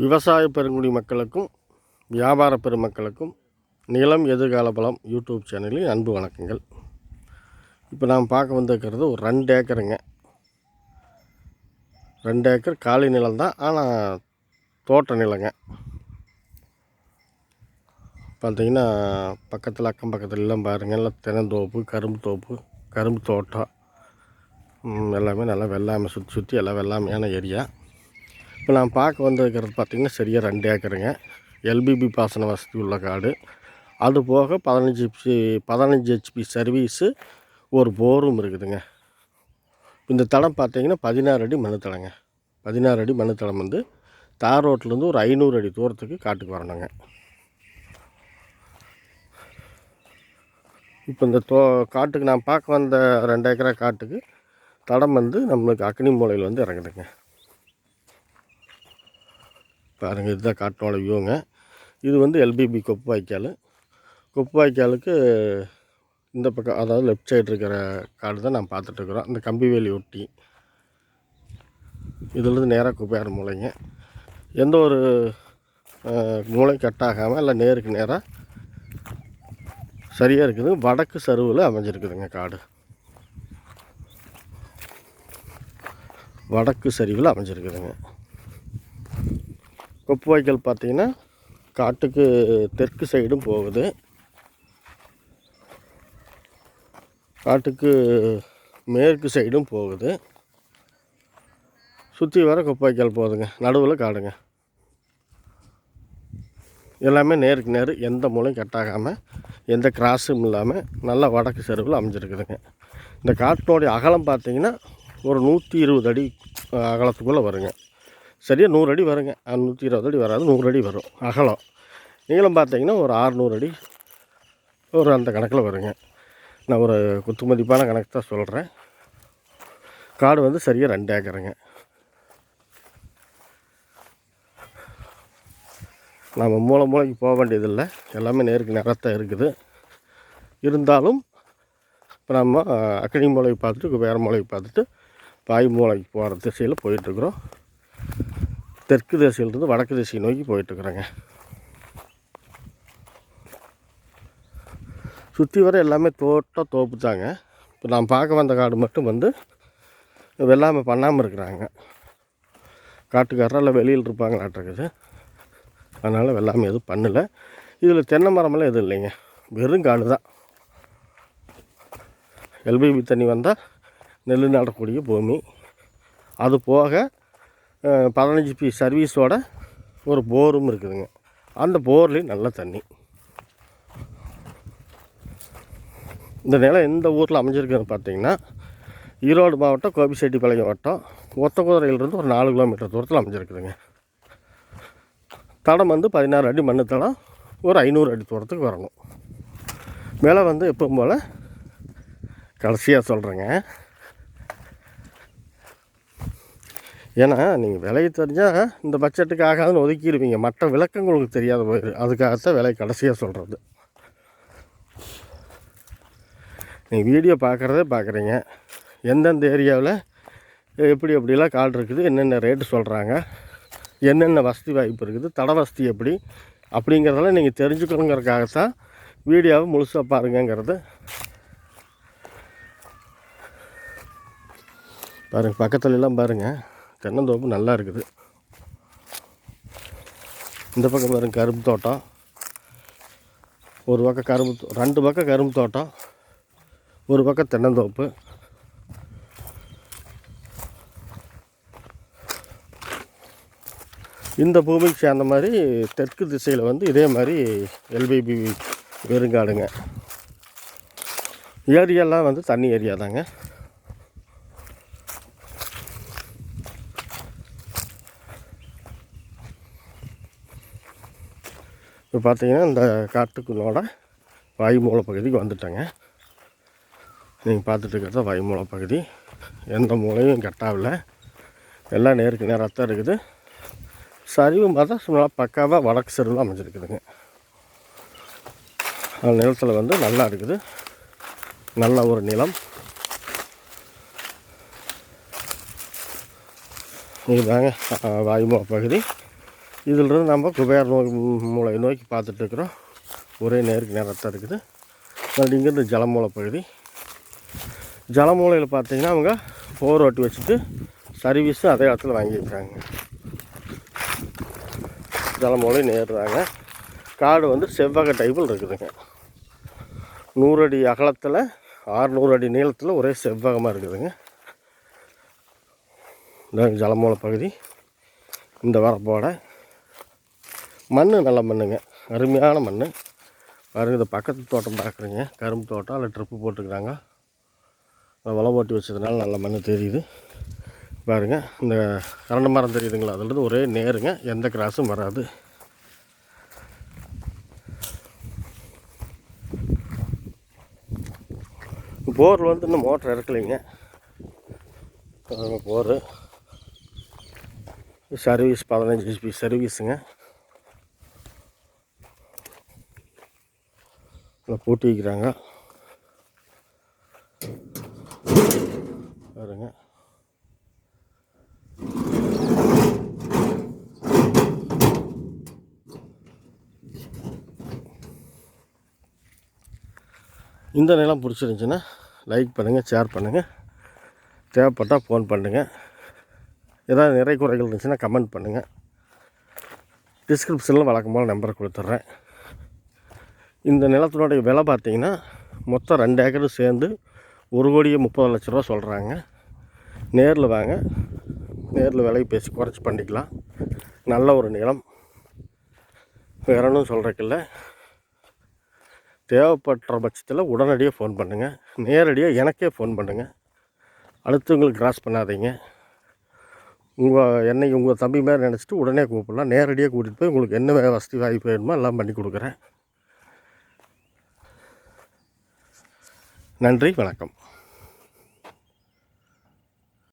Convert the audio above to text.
விவசாய பெருங்குடி மக்களுக்கும் வியாபார பெருமக்களுக்கும் நிலம் எதிர்கால பலம் யூடியூப் சேனலில் அன்பு வணக்கங்கள். இப்போ நாம் பார்க்க வந்திருக்கிறது ஒரு ரெண்டு ஏக்கருங்க. ரெண்டு ஏக்கர் காலி நிலம் தான் ஆனால் தோட்ட நிலங்க. பார்த்தீங்கன்னா பக்கத்தில் அக்கம் பக்கத்துல எல்லாம் பாருங்கள் எல்லாம் தென்னந்தோப்பு கரும்பு தோப்பு கரும்பு தோட்டம். எல்லாமே நல்லா வெள்ளாமை சுற்றி சுற்றி எல்லாம் வெள்ளாமையான ஏரியா. இப்போ நான் பார்க்க வந்திருக்கிறது பார்த்திங்கன்னா சரியாக ரெண்டு ஏக்கருங்க. எல்பிபி பாசன வசதி உள்ள காடு. அது போக பதினஞ்சு ஹெச்பி பதினஞ்சு ஹெச்பி சர்வீஸு ஒரு போரும் இருக்குதுங்க. இந்த தடம் பார்த்திங்கன்னா பதினாறு அடி மண்ணுத்தடங்க. பதினாறு அடி மண்ணுத்தடம் வந்து தார் ரோட்லேருந்து ஒரு ஐநூறு அடி தூரத்துக்கு காட்டுக்கு வரணுங்க. இப்போ இந்த தோ காட்டுக்கு நான் பார்க்க வந்த ரெண்டு ஏக்கரா காட்டுக்கு தடம் வந்து நம்மளுக்கு அக்னி மூலையில் வந்து இறங்குதுங்க. பாருங்கள் இதுதான் காட்டோட வியூங்க இது வந்து எல்பிபி கொப்பு வாய்க்கால் கொப்பு வாய்க்காலுக்கு இந்த பக்கம் அதாவது லெஃப்ட் சைடு இருக்கிற காடு தான் நான் பார்த்துட்ருக்குறோம் இந்த கம்பிவேலி ஒட்டி. இதுலேருந்து நேராக குப்பையார் மூளைங்க எந்த ஒரு மூளை கட் ஆகாமல் இல்லை நேருக்கு நேராக சரியாக இருக்குது. வடக்கு சருவில் அமைஞ்சிருக்குதுங்க காடு. வடக்கு சரிவில் அமைஞ்சிருக்குதுங்க. கொப்பு வாய்க்கால் பார்த்தீங்கன்னா காட்டுக்கு தெற்கு சைடும் போகுது. காட்டுக்கு மேற்கு சைடும் போகுது. சுற்றி வர கொப்பாய்க்கால் போகுதுங்க நடுவில் காடுங்க. எல்லாமே நேருக்கு நேர் எந்த மூலையும் கட்டாகாமல் எந்த கிராஸும் இல்லாமல் நல்லா வடக்கு செருவில் அமைஞ்சிருக்குதுங்க. இந்த காட்டினுடைய அகலம் பார்த்தீங்கன்னா ஒரு நூற்றி இருபது அடி அகலத்துக்குள்ளே வருங்க. சரியாக நூறு அடி வருங்க. நூற்றி இருபது அடி வராது நூறு அடி வரும். அகலம். நீளம் பார்த்தீங்கன்னா ஒரு ஆறுநூறு அடி ஒரு அந்த கணக்கில் வருங்க. நான் ஒரு குத்து மதிப்பான கணக்கு தான் சொல்கிறேன் காடு வந்து சரியாக ரெண்டு ஏக்கருங்க. நம்ம மூளை மூளைக்கு போக வேண்டியதில்லை. எல்லாமே நேருக்கு நேரத்தான் இருக்குது. இருந்தாலும் இப்போ நம்ம அக்கடி அக்னி மூளைக்கு பார்த்துட்டு வேறு மூளைக்கு பார்த்துட்டு பாய் மூளைக்கு போகிற திசையில் போயிட்டுருக்குறோம் தெற்கு திசையிலிருந்து வடக்கு திசையை நோக்கி போயிட்டுருக்குறோங்க. சுற்றி வர எல்லாமே தோட்டம் தோப்பு தாங்க. இப்போ நான் பார்க்க வந்த காடு மட்டும் வந்து வெள்ளாமை பண்ணாமல் இருக்கிறாங்க. காட்டுக்காரெல்லாம் வெளியில் இருப்பாங்களாட்டிருக்குது. அதனால் வெள்ளாமை எதுவும் பண்ணலை. இதில் தென்னை மரமெல்லாம் எதுவும் இல்லைங்க. வெறும் காடு தான். எல்பிபி தண்ணி வந்தால் நெல் நடக்கூடிய பூமி. அது போக பதினஞ்சு பி சர்வீஸோட ஒரு போரும் இருக்குதுங்க. அந்த போர்லேயும் நல்ல தண்ணி. இந்த நிலம் எந்த ஊரில் அமைஞ்சிருக்குன்னு பார்த்தீங்கன்னா ஈரோடு மாவட்டம் கோபிச்செட்டிப்பாளையம் வட்டம். ஒத்தக்குதிரையிலிருந்து ஒரு நாலு கிலோமீட்டர் தூரத்தில் அமைஞ்சிருக்குதுங்க. தடம் வந்து பதினாறு அடி மண்ணு தடம் ஒரு ஐநூறு அடி தூரத்துக்கு வரணும். விலை வந்து எப்பவும் போல் கடைசியாக சொல்கிறேங்க ஏன்னா நீங்கள் விலையை தெரிஞ்சால் இந்த பட்ஜெட்டுக்கு ஆகாதுன்னு ஒதுக்கிடுவீங்க மற்ற விளக்கம் உங்களுக்கு தெரியாத போயிரு. அதுக்காகத்தான் விலை கடைசியாக சொல்கிறது நீங்கள் வீடியோ பார்க்குறதே பார்க்குறீங்க எந்தெந்த ஏரியாவில் எப்படி எப்படிலாம் கால் இருக்குது என்னென்ன ரேட்டு சொல்கிறாங்க என்னென்ன வசதி வாய்ப்பு இருக்குது தட வசதி எப்படி அப்படிங்கிறதெல்லாம் நீங்கள் தெரிஞ்சுக்கணுங்கிறதுக்காகத்தான் வீடியோவை முழுசாக பாருங்கங்கிறது. பாருங்கள் பக்கத்துலலாம் பாருங்கள் தென்னந்தோப்பு நல்லா இருக்குது. இந்த பக்கம் பாருங்க கரும்பு தோட்டம். ஒரு பக்கம் கரும்பு தோ- ரெண்டு பக்கம் கரும்பு தோட்டம். ஒரு பக்கம் தென்னந்தோப்பு. இந்த பூமிக்கு சேர்ந்த மாதிரி தெற்கு திசையில் வந்து இதே மாதிரி எல்பிபி வெறுங்காடுங்க ஏரியாலாம் வந்து தண்ணி ஏரியா தாங்க இப்போ பார்த்தீங்கன்னா இந்த காட்டுக்குள்ளோட வாயுமூல பகுதிக்கு வந்துட்டேங்க. நீங்கள் பார்த்துட்டு இருக்கிறது வாயுமூல பகுதி. எந்த மூலையும் கட்டாகல எல்லாம் நேருக்கு நேராக தான் இருக்குது. சரிவு பார்த்தா சும்மா பக்காவாக வடக்கு சரிவில் அமைஞ்சிருக்குதுங்க. அந்த நிலத்தில் வந்து நல்லா இருக்குது. நல்ல ஒரு நிலம். இதுதாங்க வாயுமூல பகுதி. இதிலிருந்து நம்ம குபேர நோய் மூளை நோக்கி பார்த்துட்ருக்குறோம். ஒரே நேருக்கு நேரத்தான் இருக்குது. மறுபடியும் இங்கேருந்து ஜலமூலை பகுதி. ஜலமூலையில் பார்த்தீங்கன்னா அவங்க போர் ஓட்டி வச்சுட்டு சர்வீஸும் அதே இடத்துல வாங்கியிருக்காங்க ஜலமூலை நேர்றாங்க. காடு வந்து செவ்வக டைப்பில் இருக்குதுங்க. நூறு அடி அகலத்தில் ஆறுநூறு அடி நீளத்தில் ஒரே செவ்வகமாக இருக்குதுங்க. இந்த ஜலமூலை பகுதி. இந்த வரப்போட மண் நல்ல மண்ணுங்க. அருமையான மண் பாருங்க இந்த பக்கத்து தோட்டம் பார்க்குறீங்க. கரும்பு தோட்டம் அதில் ட்ரிப்பு போட்டுருக்குறாங்க வளம் ஓட்டி வச்சதுனால நல்ல மண் தெரியுது. பாருங்க இந்த கரண்ட மரம் தெரியுதுங்களா? அதுலேருந்து ஒரே நேருங்க. எந்த கிராஸும் வராது. போர் வந்து இன்னும் மோட்டர் இறக்கலைங்க. போர். சர்வீஸ் பதினஞ்சு ஹெச்பி சர்வீஸுங்க இதில் பூட்டி வைக்கிறாங்க. பாருங்க. இந்த நிலம் பிடிச்சிருந்துச்சின்னா லைக் பண்ணுங்கள் ஷேர் பண்ணுங்கள் தேவைப்பட்டால் ஃபோன் பண்ணுங்கள் ஏதாவது நிறை குறைகள் இருந்துச்சுன்னா கமெண்ட் பண்ணுங்கள் டிஸ்கிரிப்ஷனில் வழக்கம் போல் நம்பரை கொடுத்துட்றேன். இந்த நிலத்தினுடைய விலை பார்த்தீங்கன்னா மொத்தம் ரெண்டு ஏக்கரும் சேர்ந்து ஒரு கோடியே முப்பது லட்ச ரூபா சொல்கிறாங்க நேரில் வாங்க. நேரில் விலையை பேசி குறைச்சி பண்ணிக்கலாம். நல்ல ஒரு நிலம். வேற ஒன்றும் சொல்கிறக்கில்ல தேவைப்படுற பட்சத்தில் உடனடியாக ஃபோன் பண்ணுங்கள் நேரடியாக எனக்கே ஃபோன் பண்ணுங்கள் அடுத்தவங்களுக்கு கிராஸ் பண்ணாதீங்க. உங்கள் என்னை உங்கள் தம்பி மாதிரி நினச்சிட்டு உடனே கூப்பிடலாம். நேரடியாக கூட்டிகிட்டு போய் உங்களுக்கு என்ன வசதி வாய்ப்பு வேணுமோ எல்லாம் பண்ணி கொடுக்குறேன். நன்றி வணக்கம்.